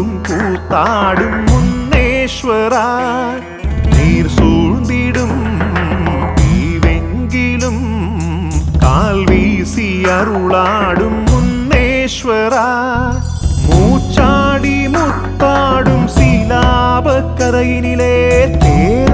கூத்தாடும் முன்னேஸ்வரா. நீர் சூழ்ந்திடும் தீவெங்கிலும் கால் வீசி அருளாடும் முன்னேஸ்வரா. மூச்சாடி முத்தாடும் சீலாபக்கரையினிலே தேர்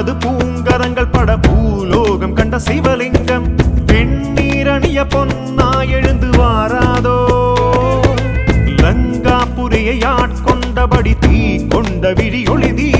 ஸ்ரீராமனது பூங்கரங்கள் பட பூலோகம் கண்ட சிவலிங்கம். வெண்ணீரணிய பொன்னா எழுந்து வாராதோ. லங்காபுரியை ஆட்கொண்டபடி தீ கொண்ட விழி ஒளிதீ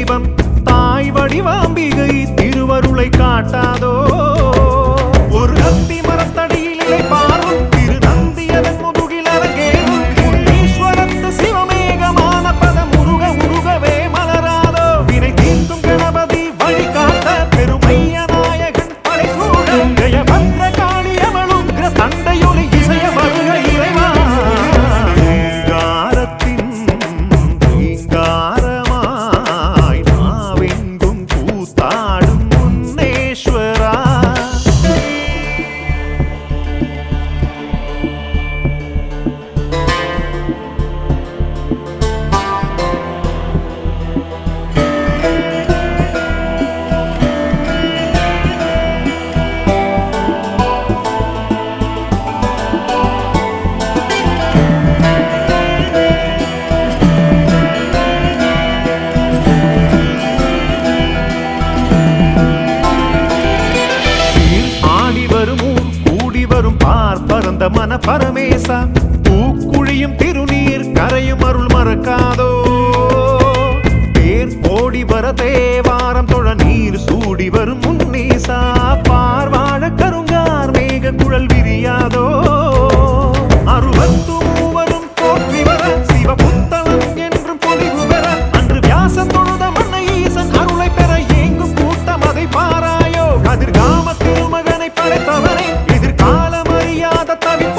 பார் மன பரமேசா பூக்குழியும் திருநீர் கரையும் அருள் மறக்காத está bien.